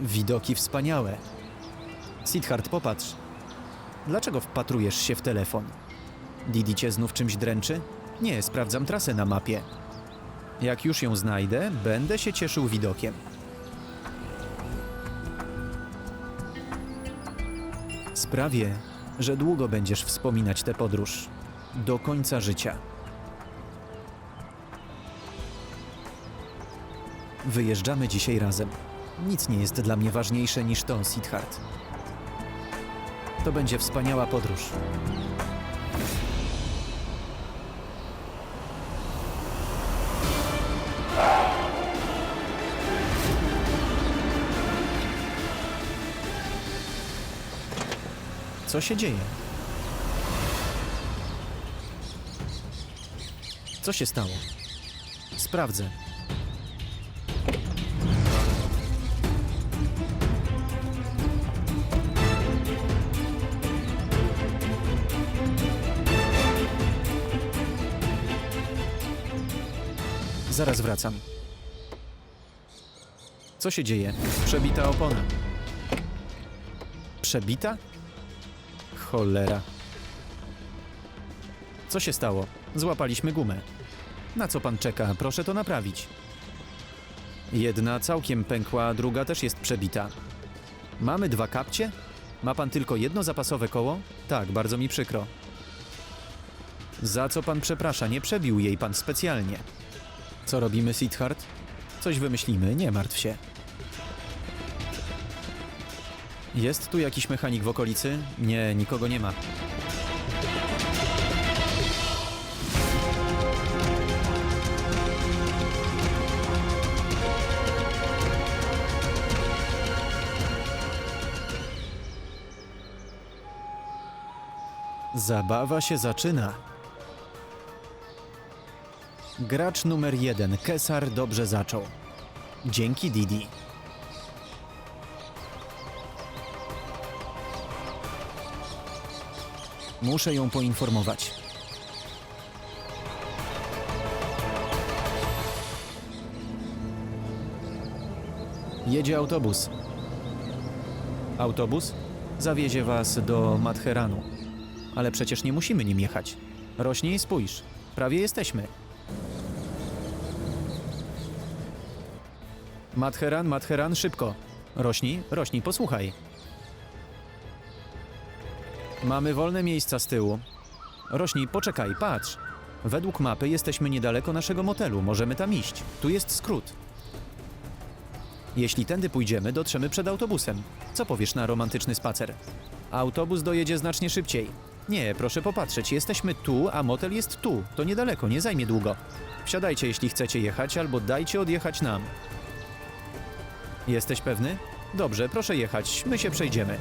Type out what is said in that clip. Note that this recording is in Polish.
Widoki wspaniałe. Sidhart, popatrz. Dlaczego wpatrujesz się w telefon? Didi cię znów czymś dręczy? Nie, sprawdzam trasę na mapie. Jak już ją znajdę, będę się cieszył widokiem. Sprawię, że długo będziesz wspominać tę podróż. Do końca życia. Wyjeżdżamy dzisiaj razem. Nic nie jest dla mnie ważniejsze niż to, Sidhart. To będzie wspaniała podróż. Co się dzieje? Co się stało? Sprawdzę. Zaraz wracam. Co się dzieje? Przebita opona. Przebita? Cholera. Co się stało? Złapaliśmy gumę. Na co pan czeka? Proszę to naprawić. Jedna całkiem pękła, druga też jest przebita. Mamy dwa kapcie? Ma pan tylko jedno zapasowe koło? Tak, bardzo mi przykro. Za co pan przeprasza? Nie przebił jej pan specjalnie. Co robimy, Sidhart? Coś wymyślimy, nie martw się. Jest tu jakiś mechanik w okolicy? Nie, nikogo nie ma. Zabawa się zaczyna. Gracz numer jeden, Kesar, dobrze zaczął. Dzięki Didi. Muszę ją poinformować. Jedzie autobus. Autobus zawiezie was do Madheranu. Ale przecież nie musimy nim jechać. Rośnie i spójrz. Prawie jesteśmy. Madheran, Madheran, szybko. Rośnij, rośnij, posłuchaj. Mamy wolne miejsca z tyłu. Rośnij, poczekaj, patrz. Według mapy jesteśmy niedaleko naszego motelu, możemy tam iść. Tu jest skrót. Jeśli tędy pójdziemy, dotrzemy przed autobusem. Co powiesz na romantyczny spacer? Autobus dojedzie znacznie szybciej. Nie, proszę popatrzeć, jesteśmy tu, a motel jest tu. To niedaleko, nie zajmie długo. Wsiadajcie, jeśli chcecie jechać, albo dajcie odjechać nam. Jesteś pewny? Dobrze, proszę jechać, my się przejdziemy.